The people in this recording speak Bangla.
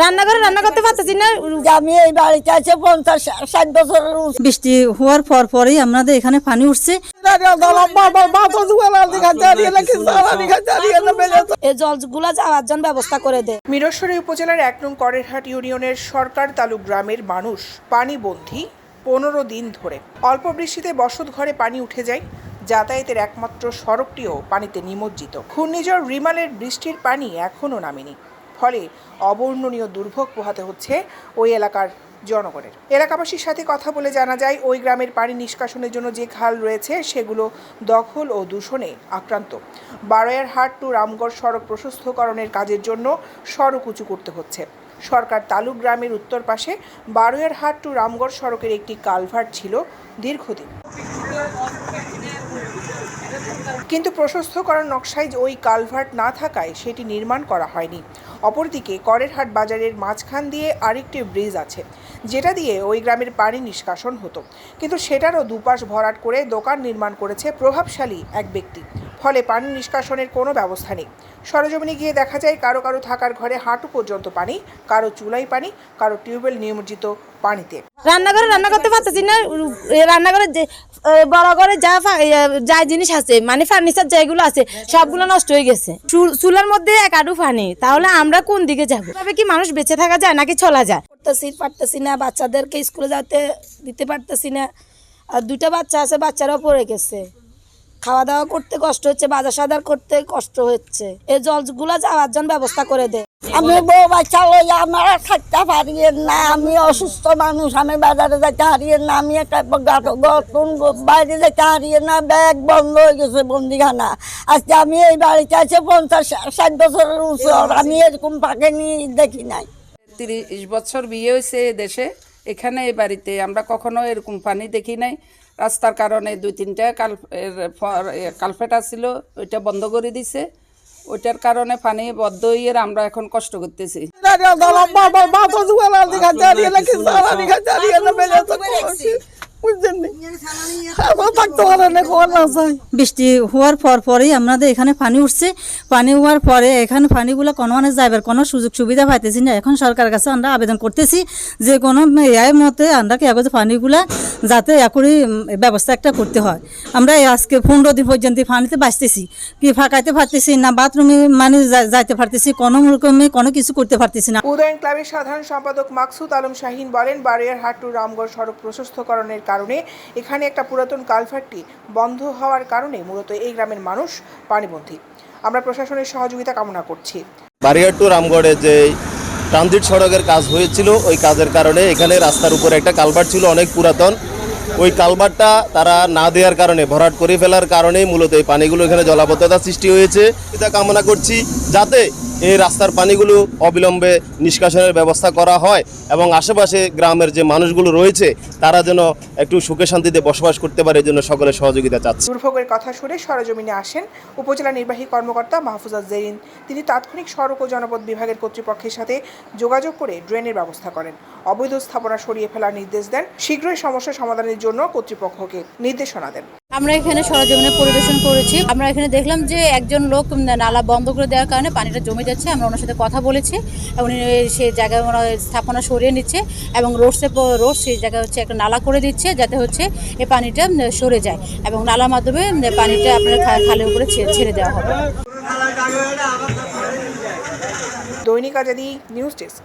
রান্না করে রান্না করতে পারতেছি না। আমি এই বাড়িতে আছে পঞ্চাশ ষাট বছরের বৃষ্টি হওয়ার পর পরেই আমাদের এখানে পানি উঠছে। এই জলগুলা যাওয়ার জন্য ব্যবস্থা করে দে। মিরসরাই উপজেলার এক নং করেরহাট ইউনিয়নের সরকার তালু গ্রামের মানুষ পানিবন্ধী পনেরো দিন ধরে। অল্প বৃষ্টিতে বসত ঘরে পানি উঠে যায়। যাতায়াতের একমাত্র সড়কটিও পানিতে নিমজ্জিত। ঘূর্ণিঝড় রিমালের বৃষ্টির পানি এখনও নামেনি। ফলে অবর্ণনীয় দুর্ভোগ পোহাতে হচ্ছে ওই এলাকার জনগণের। এলাকাবাসীর সাথে কথা বলে জানা যায়, ওই গ্রামের পানি নিষ্কাশনের জন্য যে খাল রয়েছে সেগুলো দখল ও দূষণে আক্রান্ত। বারোয়ার হাট টু রামগড় সড়ক প্রশস্তকরণের কাজের জন্য সড়ক উঁচু করতে হচ্ছে। সরকার তালুক গ্রামের উত্তর পাশে বারোয়ার হাট টু রামগড় সড়কের একটি কালভার্ট ছিল দীর্ঘদিন। কিন্তু প্রশস্তকরণ নকশায় ওই কালভার্ট না থাকায় সেটি নির্মাণ করা হয়নি। অপরদিকে করেরহাট বাজারের মাঝখান দিয়ে আরেকটি ব্রিজ আছে, যেটা দিয়ে ওই গ্রামের পানি নিষ্কাশন হতো। কিন্তু সেটারও দুপাশ ভরাট করে দোকান নির্মাণ করেছে প্রভাবশালী এক ব্যক্তি। ফলে পানি নিষ্কাশনের কোনো ব্যবস্থা নেই। সরজমিনে গিয়ে দেখা যায়, কারও কারও থাকার ঘরে হাঁটু পর্যন্ত পানি, কারও চুলাই পানি, কারও টিউবওয়েল নিয়মিত পানিতে। রান্না করে রান্না করতে পারতেছি না। রান্নাঘরে বড় করে যা যা জিনিস আছে মানে ফার্নিচার যেগুলো আছে, সবগুলো নষ্ট হয়ে গেছে। চুল- চুলার মধ্যে এক আডু ফানি তাহলে আমরা কোন দিকে যাব? তবে কি মানুষ বেঁচে থাকা যায় নাকি চলা যায়? করতেছি পারতেছি না, বাচ্চাদেরকে স্কুলে যেতে দিতে পারতেছি না। আর দুটা বাচ্চা আছে, বাচ্চারাও পড়ে গেছে। খাওয়া দাওয়া করতে কষ্ট হচ্ছে বাজার সাদার করতে কষ্ট হচ্ছে। এই জলগুলা যাওয়ার জন্য ব্যবস্থা করে দে। আমি বউ বাচ্চা লই আমরা থাকতে পারি না। আমি অসুস্থ মানুষ, আমি বাজারে যেতে হারিয়ে না। আমি একটা গতন বাইরে যেতে হারিয়ে না। ব্যাগ বন্ধ হয়ে গেছে বন্দিখানা। আজকে আমি এই বাড়িতে আছে পঞ্চাশ ষাট বছরের উঁচু আমি এরকম পাকেনি, দেখি নাই। তিরিশ বছর বিয়ে হয়েছে দেশে। এখানে এই বাড়িতে আমরা কখনো এরকম পানি দেখি নাই। রাস্তার কারণে দুই তিনটা কাল কালফেট ছিল, ওইটা বন্ধ করে দিছে। ওইটার কারণে পানি বদ্ধ হইয়ের আমরা এখন কষ্ট করতেছি বৃষ্টি হওয়ার পর পরেই আমাদের এখানে পানি উঠছে। পানি হওয়ার পরে এখানে পানিগুলো কোনো মানে যাইবার কোনো সুযোগ সুবিধা পাইতেছি না। এখন সরকারের কাছে আমরা আবেদন করতেছি যে কোনো এর মতে আমরা কি আগে পানিগুলা যাতে একই ব্যবস্থা একটা করতে হয়। আমরা আজকে পনেরো দিন পর্যন্ত পানিতে বাঁচতেছি। কি ফাঁকাইতে পারতেছি না বাথরুমে মানে যাইতে পারতেছি কোনো রকমে কোনো কিছু করতে পারতেছি না। উদয়ন ক্লাবের সাধারণ সম্পাদক মাকসুদ আলম শাহিন বলেন বারোয়ার হাট টু রামগড় সড়ক প্রশস্তকরণের কারণে এখানে একটা পুরাতন কালভার্টটি বন্ধ হওয়ার কারণে মূলত এই গ্রামের মানুষ পানিবন্ধী আমরা প্রশাসনের সহযোগিতা কামনা করছি। বারিয়ার টু রামগড়ে যে ট্রানজিট সড়কের কাজ হয়েছিল, ওই কাজের কারণে এখানে রাস্তার উপরে একটা কালভার ছিল, অনেক পুরাতন। ওই কালভারটা তারা না দেওয়ার কারণে, ভরাট করে ফেলার কারণেই মূলত এই পানিগুলো এখানে জলাবদ্ধতা সৃষ্টি হয়েছে। এটা কামনা করছি, যাতে এই রাস্তার পানিগুলো অবিলম্বে নিষ্কাশনের ব্যবস্থা করা হয় এবং আশেপাশে গ্রামের যে মানুষগুলো রয়েছে, তারা যেন একটু সুখে শান্তিতে বসবাস করতে পারে জন্য সকলের সহযোগিতা চাচ্ছি। দুর্ভোগের কথা শুনে সরজমিনে আসেন উপজেলা নির্বাহী কর্মকর্তা মাহফুজা জেরিন। তিনি তাৎক্ষণিক সড়ক ও জনপদ বিভাগের কর্তৃপক্ষের সাথে যোগাযোগ করে ড্রেনের ব্যবস্থা করেন। অবৈধ স্থাপনা সরিয়ে ফেলার নির্দেশ দেন। শীঘ্রই সমস্যা সমাধানের জন্য কর্তৃপক্ষকে নির্দেশনা দেন। আমরা এখানে সরজমিনে পরিদর্শন করেছি। আমরা এখানে দেখলাম যে একজন লোক নালা বন্ধ করে দেওয়ার কারণে পানিটা জমে যাচ্ছে। আমরা ওনার সাথে কথা বলেছি উনি সে জায়গায় ওনার স্থাপনা সরিয়ে নিচ্ছে এবং রোডসে রোড সেই জায়গায় হচ্ছে একটা নালা করে দিচ্ছে যাতে হচ্ছে এই পানিটা সরে যায় এবং নালার মাধ্যমে পানিটা আপনার খালের উপরে ছেড়ে দেওয়া হবে। দৈনিক আজাদি নিউজ ডেস্ক।